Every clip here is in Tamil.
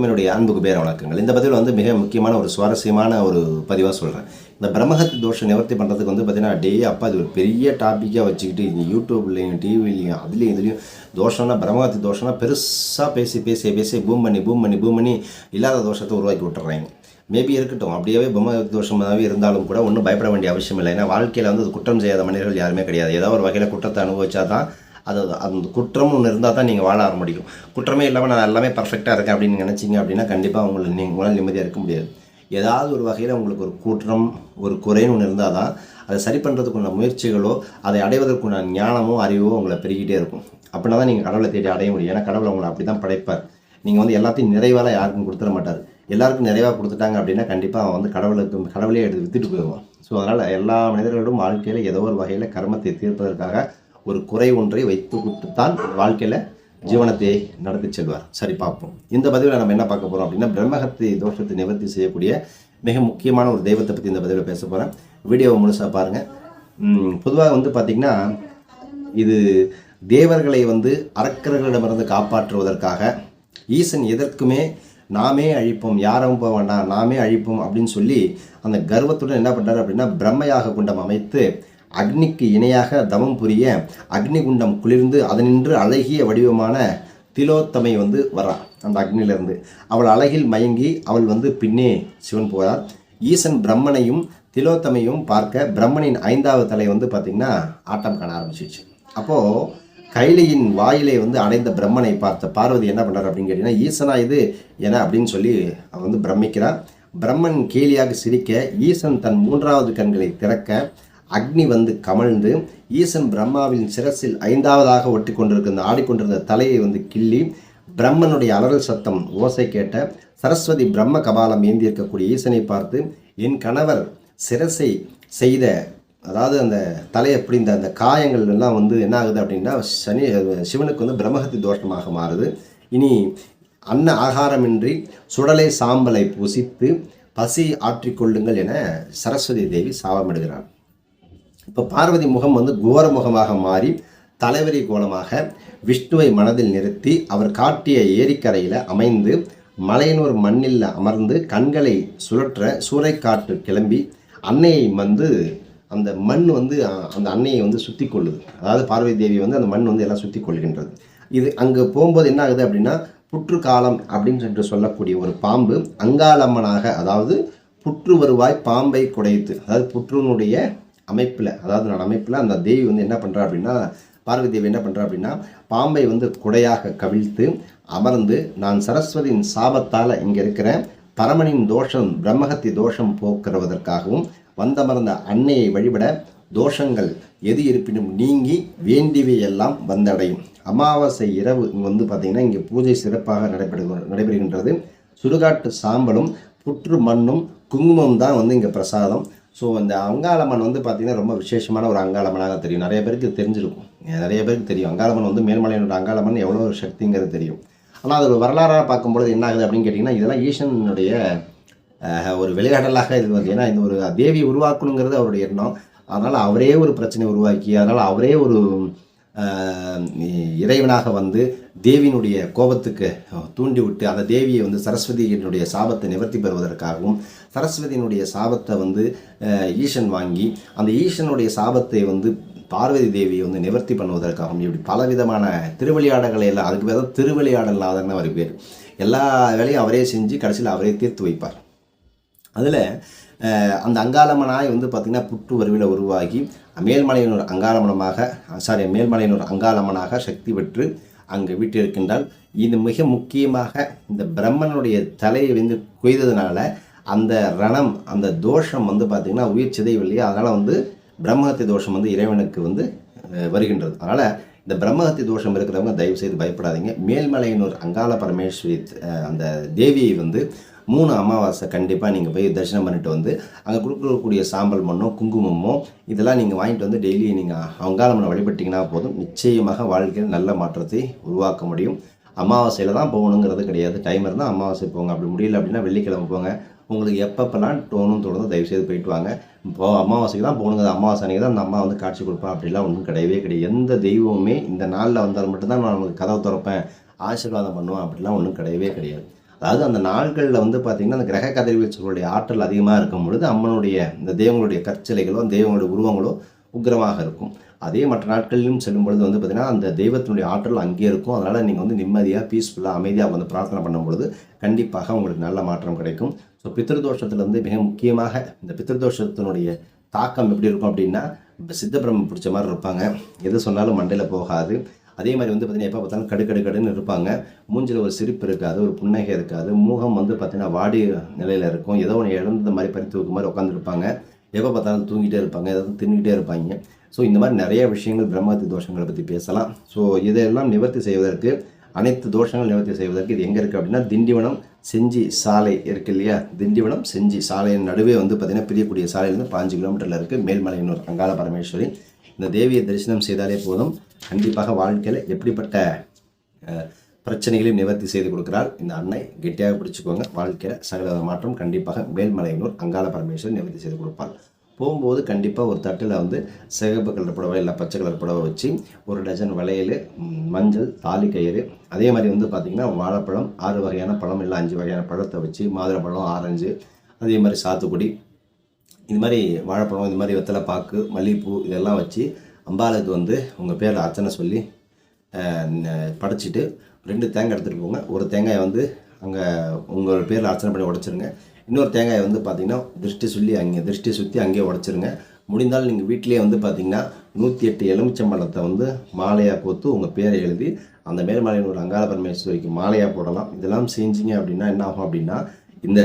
அனைவருக்கும் என்னுடைய அன்புக்கு பேர வணக்கங்கள். இந்த பதிவில் வந்து மிக முக்கியமான ஒரு சுவாரஸ்யமான ஒரு பதிவாக சொல்கிறேன் இந்த பிரம்மஹத்தி தோஷம் நிவர்த்தி பண்ணுறதுக்கு வந்து பார்த்தீங்கன்னா டே அப்பா இது ஒரு பெரிய டாப்பிக்காக வச்சுக்கிட்டு இந்த யூடியூப்லேயும் டிவிலையும் அதுலேயும் இதுலேயும் தோஷம்னா பிரம்மஹத்தி தோஷம்னா பெருசாக பேசி பேசி பேசி பூம் பண்ணி பூம் பண்ணி பூம் பண்ணி இல்லாத தோஷத்தை உருவாக்கி விட்டுறாங்க. மேபி இருக்கட்டும் அப்படியே பிரம்மஹத்தி தோஷமாகவே இருந்தாலும் கூட ஒன்றும் பயப்பட வேண்டிய அவசியம் இல்லை. ஏன்னா வாழ்க்கையில் வந்து குற்றம் செய்யாத மனிதர்கள் யாருமே கிடையாது. ஏதோ ஒரு வகையில் குற்றத்தை அனுபவிச்சா தான் அது அந்த குற்றம் ஒன்று இருந்தால் தான் நீங்கள் வாழ ஆர முடியும் குற்றமே இல்லாமல் நான் எல்லாமே பர்ஃபெக்டாக இருக்கேன் அப்படின்னு நினச்சிங்க அப்படின்னா கண்டிப்பாக உங்களுக்கு நீங்கள் உங்களால் நிம்மதியாக இருக்க முடியாது. ஏதாவது ஒரு வகையில் உங்களுக்கு ஒரு குற்றம் ஒரு குறைன்னு ஒன்று இருந்தால் தான் அதை சரி பண்ணுறதுக்குள்ள முயற்சிகளோ அதை அடைவதற்குள்ள ஞானமோ அறிவோ உங்களை பெருகிட்டே இருக்கும். அப்படின்னா தான் நீங்கள் கடவுளை தேடி அடைய முடியும். ஏன்னா கடவுளை உங்களை அப்படி தான் படைப்பார். நீங்கள் வந்து எல்லாத்தையும் நிறைவாக யாருக்கும் கொடுத்துட மாட்டார். எல்லாருக்கும் நிறைவாக கொடுத்துட்டாங்க அப்படின்னா கண்டிப்பாக அவன் வந்து கடவுளுக்கு கடவுளே எடுத்து வித்துட்டு போயிடுவான். ஸோ அதனால் எல்லா மனிதர்களும் வாழ்க்கையில் ஏதோ ஒரு வகையில் கர்மத்தை தீர்ப்பதற்காக ஒரு குறை ஒன்றை வைத்து கொடுத்துத்தான் வாழ்க்கையில் ஜீவனத்தை நடத்தி செல்வார். சரி பார்ப்போம். இந்த பதிவில் நம்ம என்ன பார்க்க போகிறோம் அப்படின்னா பிரம்மகத்தை தோஷத்தை நிவர்த்தி செய்யக்கூடிய மிக முக்கியமான ஒரு தெய்வத்தை பற்றி இந்த பதிவில் பேச போகிறேன் வீடியோவை முழுசாக பாருங்கள் பொதுவாக வந்து பார்த்திங்கன்னா இது தேவர்களை வந்து அரக்கர்களிடமிருந்து காப்பாற்றுவதற்காக ஈசன் எதற்குமே நாமே அழிப்போம் யாரும் போக வேண்டாம் நாமே அழிப்போம் அப்படின்னு சொல்லி அந்த கர்வத்துடன் என்ன பண்ணுறாரு அப்படின்னா பிரம்மையாக குண்டம் அமைத்து அக்னிக்கு இணையாக தவம் புரிய அக்னிகுண்டம் குளிர்ந்து அதனின்று அழகிய வடிவமான திலோத்தமை வந்து வரா அந்த அக்னியிலிருந்து. அவள் அழகில் மயங்கி அவள் வந்து பின்னே சிவன் போகிறார் ஈசன் பிரம்மனையும் திலோத்தமையும் பார்க்க பிரம்மனின் ஐந்தாவது தலை வந்து பார்த்திங்கன்னா ஆட்டம் காண ஆரம்பிச்சிச்சு அப்போது கைலியின் வாயிலை வந்து அடைந்த பிரம்மனை பார்த்த பார்வதி என்ன பண்ணுறார் அப்படின்னு கேட்டிங்கன்னா ஈசனா இது? என அப்படின்னு சொல்லி அவன் வந்து பிரமிக்கிறார். பிரம்மன் கேலியாக சிரிக்க ஈசன் தன் மூன்றாவது கண்களை திறக்க அக்னி வந்து கமழ்ந்து ஈசன் பிரம்மாவின் சிரசில் ஐந்தாவதாக ஒட்டி கொண்டிருக்கிற ஆடிக்கொண்டிருந்த தலையை வந்து கிள்ளி பிரம்மனுடைய அலறல் சத்தம் ஓசை கேட்ட சரஸ்வதி பிரம்ம கபாலம் ஏந்தி இருக்கக்கூடிய ஈசனை பார்த்து என் கணவர் சிரசை செய்த அதாவது அந்த தலையை பிடிந்த அந்த காயங்கள் எல்லாம் வந்து என்ன ஆகுது அப்படின்னா சனி சிவனுக்கு வந்து பிரம்மஹத்தி தோஷமாக மாறுது. இனி அன்ன ஆகாரமின்றி சுடலை சாம்பலை புசித்து பசி ஆற்றிக்கொள்ளுங்கள் என சரஸ்வதி தேவி சாபமிடுகிறார் இப்போ பார்வதி முகம் வந்து கோர முகமாக மாறி தலைவரி கோலமாக விஷ்ணுவை மனதில் நிறுத்தி அவர் காட்டிய ஏரிக்கரையில் அமைந்து மலையனூர் மண்ணில் அமர்ந்து கண்களை சுழற்ற சூறைக்காற்று கிளம்பி அன்னையை வந்து அந்த மண் வந்து அந்த அன்னையை வந்து சுற்றி கொள்ளுது. அதாவது பார்வதி தேவி வந்து அந்த மண் வந்து எல்லாம் சுற்றி கொள்கின்றது. இது அங்கே போகும்போது என்ன ஆகுது அப்படின்னா புற்று காலம் அப்படின்னு சொல்லிட்டு சொல்லக்கூடிய ஒரு பாம்பு அங்காளம்மனாக அதாவது புற்று வருவாய் பாம்பை குடைத்து அதாவது புற்றுனுடைய அமைப்பில் அதாவது நான் அமைப்பில் அந்த தேவி வந்து என்ன பண்ணுறா அப்படின்னா பார்வதி தேவி என்ன பண்ணுறா அப்படின்னா பாம்பை வந்து குடையாக கவிழ்த்து அமர்ந்து நான் சரஸ்வதியின் சாபத்தால் இங்கே இருக்கிற பரமனின் தோஷம் பிரம்மகத்தி தோஷம் போக்குறவதற்காகவும் வந்தமர்ந்த அன்னையை வழிபட தோஷங்கள் எது இருப்பினும் நீங்கி வேண்டியவை எல்லாம் வந்தடையும். அமாவாசை இரவு இங்கே வந்து பார்த்திங்கன்னா இங்கே பூஜை சிறப்பாக நடைபெறு நடைபெறுகின்றது. சுடுகாட்டு சாம்பலும் புற்று மண்ணும் குங்குமம் தான் வந்து இங்கே பிரசாதம். ஸோ அந்த அங்காளம்மன் வந்து பார்த்திங்கன்னா ரொம்ப விசேஷமான ஒரு அங்காளம்மனாக தெரியும். நிறைய பேருக்கு தெரிஞ்சிருக்கும். நிறைய பேருக்கு தெரியும். அங்காளம்மன் வந்து மேல்மலையனோட அங்காளம்மன் எவ்வளோ ஒரு சக்திங்கிறது தெரியும். ஆனால் அது ஒரு வரலாறாக பார்க்கும்பொழுது என்ன ஆகுது அப்படின்னு கேட்டிங்கன்னா இதெல்லாம் ஈசனுடைய ஒரு விளையாடலாக இது வந்து ஏன்னா இந்த ஒரு தேவி உருவாக்கணுங்கிறது அவருடைய எண்ணம். அதனால் அவரே ஒரு பிரச்சனை உருவாக்கி அதனால் அவரே ஒரு இறைவனாக வந்து தேவியினுடைய கோபத்துக்கு தூண்டி விட்டு அந்த தேவியை வந்து சரஸ்வதியினுடைய சாபத்தை நிவர்த்தி பெறுவதற்காகவும் சரஸ்வதியினுடைய சாபத்தை வந்து ஈசன் வாங்கி அந்த ஈசனுடைய சாபத்தை வந்து பார்வதி தேவியை வந்து நிவர்த்தி பண்ணுவதற்காகவும் இப்படி பலவிதமான திருவிளையாடல்களை எல்லாம் அதுக்கு பேர் தான் திருவிளையாடல் அவர் பேர். எல்லா வேலையும் அவரே செஞ்சு கடைசியில் அவரே தீர்த்து வைப்பார். அதில் அந்த அங்காளம்மனாய் வந்து பார்த்திங்கன்னா புற்று வருவில உருவாகி மேல்மலையினூர் அங்காளமனமாக சாரி மேல்மலையினூர் அங்காளம்மனாக சக்தி பெற்று அங்கே வீட்டிருக்கின்றால் இது மிக முக்கியமாக இந்த பிரம்மனுடைய தலையை வந்து கொய்ததுனால அந்த ரணம் அந்த தோஷம் வந்து பார்த்திங்கன்னா உயிர் சிதைவில்லையே. அதனால் வந்து பிரம்மஹத்தி தோஷம் வந்து இறைவனுக்கு வந்து வருகின்றது. அதனால் இந்த பிரம்மஹத்தி தோஷம் இருக்கிறவங்க தயவு செய்து பயப்படாதீங்க. மேல்மலையினூர் அங்காள பரமேஸ்வரி அந்த தேவியை வந்து மூணு அமாவாசை கண்டிப்பாக நீங்கள் போய் தரிசனம் பண்ணிட்டு வந்து அங்கே கொடுக்கக்கூடிய சாம்பல் மண்ணோ குங்குமமோ இதெல்லாம் நீங்கள் வாங்கிட்டு வந்து டெய்லி நீங்கள் அங்காளம்மனை வழிபட்டிங்கன்னா போதும். நிச்சயமாக வாழ்க்கையில் நல்ல மாற்றத்தை உருவாக்க முடியும். அமாவாசையில் தான் போகணுங்கிறது கிடையாது. டைம் இருந்தால் அமாவாசை போங்க. அப்படி முடியல அப்படின்னா வெள்ளிக்கிழமை போங்க. உங்களுக்கு எப்பப்பெல்லாம் டோனும் தொடர்ந்து தயவுசெய்து போயிட்டு வாங்க. இப்போ அமாவாசைக்கு தான் போகணுங்க. அமாவாசை அன்றைக்கி தான் அந்த அம்மா வந்து காட்சி கொடுப்பேன் அப்படிலாம் ஒன்றும் கிடையவே கிடையாது. எந்த தெய்வமுமே இந்த நாளில் வந்தால் மட்டும்தான் நான் உங்களுக்கு கதவை திறப்பேன் ஆசீர்வாதம் பண்ணுவேன் அப்படிலாம் ஒன்றும் கிடையவே கிடையாது. அதாவது அந்த நாள்களில் வந்து பார்த்திங்கன்னா அந்த கிரக கதிர்வீச்சுகளுடைய ஆற்றல் அதிகமாக இருக்கும் பொழுது அம்மனுடைய இந்த தெய்வங்களுடைய கற்சிலைகளோ தெய்வங்களுடைய உருவங்களோ உக்கிரமாக இருக்கும். அதே மற்ற நாட்களிலும் செல்லும் பொழுது வந்து பார்த்திங்கன்னா அந்த தெய்வத்தினுடைய ஆற்றல் அங்கேயே இருக்கும். அதனால் நீங்கள் வந்து நிம்மதியாக பீஸ்ஃபுல்லாக அமைதியாக வந்து பிரார்த்தனை பண்ணும் பொழுது கண்டிப்பாக உங்களுக்கு நல்ல மாற்றம் கிடைக்கும். ஸோ பித்திருதோஷத்தில் வந்து மிக முக்கியமாக இந்த பித்திருதோஷத்தினுடைய தாக்கம் எப்படி இருக்கும் அப்படின்னா இப்போ சித்தப்பிரமம் பிடிச்ச மாதிரி இருப்பாங்க. எது சொன்னாலும் மண்டையில் போகாது. அதே மாதிரி வந்து பார்த்தீங்கன்னா எப்போ பார்த்தாலும் கடு கடு கடுன்னு இருப்பாங்க. மூஞ்சில் ஒரு சிரிப்பு இருக்காது ஒரு புன்னகை இருக்காது. மூகம் வந்து பார்த்தீங்கன்னா வாடி நிலையில் இருக்கும். ஏதோ ஒன்று இழந்த மாதிரி பறி தூக்கு மாதிரி உட்காந்துருப்பாங்க எப்போ பார்த்தாலும் தூங்கிட்டே இருப்பாங்க. ஏதாவது தின்னுக்கிட்டே இருப்பாங்க. ஸோ இந்த மாதிரி நிறைய விஷயங்கள் பிரம்மஹத்தி தோஷங்களை பற்றி பேசலாம். ஸோ இதையெல்லாம் நிவர்த்தி செய்வதற்கு அனைத்து தோஷங்கள் நிவர்த்தி செய்வதற்கு இது எங்கே இருக்குது அப்படின்னா திண்டிவனம் செஞ்சி சாலை இருக்குது இல்லையா? திண்டிவனம் செஞ்சி சாலையின் நடுவே வந்து பார்த்திங்கன்னா பிரியக்கூடிய சாலையிலேருந்து பாஞ்சு கிலோமீட்டரில் இருக்குது மேல்மலையனூர் அங்காள பரமேஸ்வரி. இந்த தேவியை தரிசனம் செய்தாலே போதும். கண்டிப்பாக வாழ்க்கையில் எப்படிப்பட்ட பிரச்சனைகளையும் நிவர்த்தி செய்து கொடுக்கிறாள் இந்த அன்னை கெட்டியாக பிடிச்சிக்கோங்க. வாழ்க்கையில் சகல மாற்றம் கண்டிப்பாக மேல்மலையனூர் அங்காள பரமேஸ்வரன் நிவர்த்தி செய்து கொடுப்பார் போகும்போது கண்டிப்பாக ஒரு தட்டில் வந்து சிகப்பு கலர் புடவை இல்லை பச்சை கலர் புடவை வச்சு ஒரு டஜன் வளையல் மஞ்சள் தாலி கயிறு. அதே மாதிரி வந்து பார்த்திங்கன்னா வாழைப்பழம் ஆறு வகையான பழம் இல்லை அஞ்சு வகையான பழத்தை வச்சு மாதுளம்பழம் ஆரஞ்சு அதே மாதிரி சாத்துக்குடி. இது மாதிரி வாழைப்பழம் இது மாதிரி வெத்தலை பாக்கு மல்லிகைப்பூ இதெல்லாம் வச்சு அம்பாளுக்கு வந்து உங்கள் பேரில் அர்ச்சனை சொல்லி படைச்சிட்டு ரெண்டு தேங்காய் எடுத்துகிட்டு போங்க. ஒரு தேங்காயை வந்து அங்கே உங்கள் பேரில் அர்ச்சனை பண்ணி உடச்சிருங்க. இன்னொரு தேங்காயை வந்து பார்த்தீங்கன்னா திருஷ்டி சொல்லி அங்கே திருஷ்டி சுற்றி அங்கேயே உடச்சிருங்க. முடிந்தால் நீங்கள் வீட்டிலேயே வந்து பார்த்தீங்கன்னா நூற்றி எட்டு எலுமிச்சம்பழத்தை வந்து மாலையாக கோத்து உங்கள் பேரை எழுதி அந்த மேல்மலையினூர் அங்காள பரமேஸ்வரிக்கு மாலையாக போடலாம். இதெல்லாம் செஞ்சீங்க அப்படின்னா என்ன ஆகும் அப்படின்னா இந்த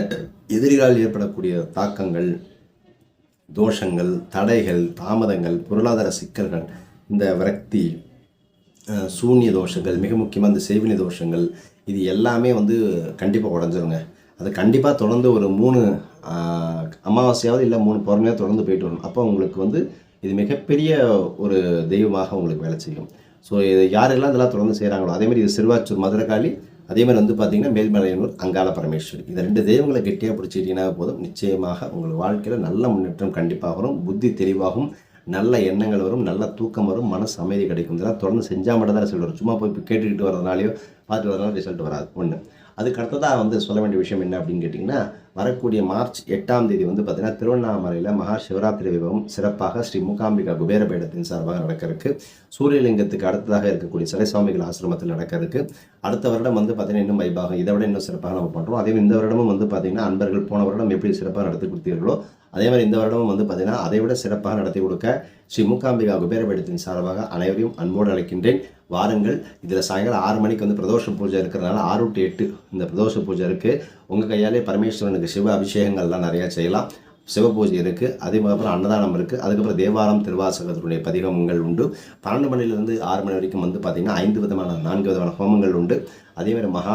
எதிரிகளால் ஏற்படக்கூடிய தாக்கங்கள் தோஷங்கள் தடைகள் தாமதங்கள் பொருளாதார சிக்கல்கள் இந்த விரக்தி சூன்ய தோஷங்கள் மிக முக்கியமாக இந்த செய்வினி தோஷங்கள் இது எல்லாமே வந்து கண்டிப்பாக உடஞ்சிருங்க. அது கண்டிப்பாக தொடர்ந்து ஒரு மூணு அமாவாசையாவது இல்லை மூணு பௌர்ணமியாக தொடர்ந்து போயிட்டு வரும் அப்போ உங்களுக்கு வந்து இது மிகப்பெரிய ஒரு தெய்வமாக உங்களுக்கு வேலை செய்யும். ஸோ இது யாரெல்லாம் இதெல்லாம் தொடர்ந்து செய்கிறாங்களோ அதேமாதிரி இது சிறுவாச்சூர் மதுரகாளி அதே மாதிரி வந்து பார்த்தீங்கன்னா மேல்மலையனூர் அங்காள பரமேஸ்வரி. இந்த ரெண்டு தெய்வங்களை கெட்டியாக பிடிச்சிட்டீங்கன்னா போதும். நிச்சயமாக உங்கள் வாழ்க்கையில் நல்ல முன்னேற்றம் கண்டிப்பாக வரும். புத்தி தெளிவாகும். நல்ல எண்ணங்கள் வரும். நல்ல தூக்கம் வரும். மனசு அமைதி கிடைக்கும். இதெல்லாம் தொடர்ந்து செஞ்சால் மட்டும் தான் சொல்லுவார். சும்மா போய் கேட்டுக்கிட்டு வரதுனாலையோ பார்த்துட்டு வரலாம் ரிசல்ட் வராது. ஒன்று அதுக்கு அடுத்ததாக வந்து சொல்ல வேண்டிய விஷயம் என்ன அப்படின்னு கேட்டிங்கன்னா வரக்கூடிய மார்ச் எட்டாம் தேதி வந்து பார்த்திங்கன்னா திருவண்ணாமலையில் மகா சிவராத்திரி வைபவம் சிறப்பாக ஸ்ரீ மூகாம்பிகா குபேர பீடத்தின் சார்பாக நடக்கிறதுக்கு சூரியலிங்கத்துக்கு அடுத்ததாக இருக்கக்கூடிய சிலை சுவாமிகள் ஆசிரமத்தில் நடக்கிறதுக்கு அடுத்த வருடம் வந்து பார்த்திங்கன்னா இன்னும் வைபாகம் இதை விட இன்னும் சிறப்பாக நம்ம பண்ணுறோம் அதே இந்த வருடமும் வந்து பார்த்திங்கன்னா அன்பர்கள் போன வருடம் எப்படி சிறப்பாக நடத்தி கொடுத்தீர்களோ அதே மாதிரி இந்த வருடமும் வந்து பார்த்தீங்கன்னா அதை விட சிறப்பாக நடத்தி கொடுக்க ஸ்ரீ மூகாம்பிகா குபேர பீடத்தின் சார்பாக அனைவரையும் அன்போடு அழைக்கின்றேன். வாருங்கள். இதில் சாயங்காலம் ஆறு மணிக்கு வந்து பிரதோஷ பூஜை இருக்கிறதுனால ஆறு டு எட்டு இந்த பிரதோஷ பூஜை இருக்குது உங்கள் கையாலே பரமேஸ்வரனுக்கு சிவ அபிஷேகங்கள்லாம் நிறையா செய்யலாம். சிவ பூஜை இருக்குது அதே மாதிரி அன்னதானம் இருக்குது அதுக்கப்புறம் தேவாரம் திருவாசகத்தினுடைய பதிகங்கள் உண்டு. பன்னெண்டு மணிலேருந்து ஆறு மணி வரைக்கும் வந்து பார்த்திங்கன்னா ஐந்து விதமான நான்கு விதமான ஹோமங்கள் உண்டு. அதே மாதிரி மகா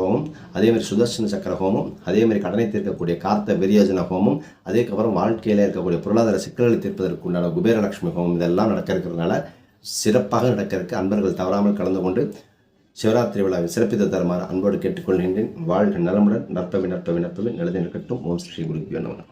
ஹோமம் அதேமாதிரி சுதர்சன சக்கர ஹோமம் அதேமாதிரி கடனை தீர்க்கக்கூடிய கார்த்த விரியோஜன ஹோமம் அதுக்கப்புறம் வாழ்க்கையில் இருக்கக்கூடிய பொருளாதார சிக்கல்களை தீர்ப்பதற்கு உண்டான குபேரலட்சுமி ஹோமம் இதெல்லாம் நடக்க இருக்கிறதுனால சிறப்பாக நடக்கிறதுக்கு அன்பர்கள் தவறாமல் கலந்து கொண்டு சிவராத்திரி விழாவை சிறப்பித்து தருமாறு அன்போடு கேட்டுக்கொள்கின்றேன். வாழ்க நலமுடன் நற்பவி நற்பவி நற்பவி. நிலதி நிற்கட்டும். ஓம் ஸ்ரீ குருப்பியோ நமः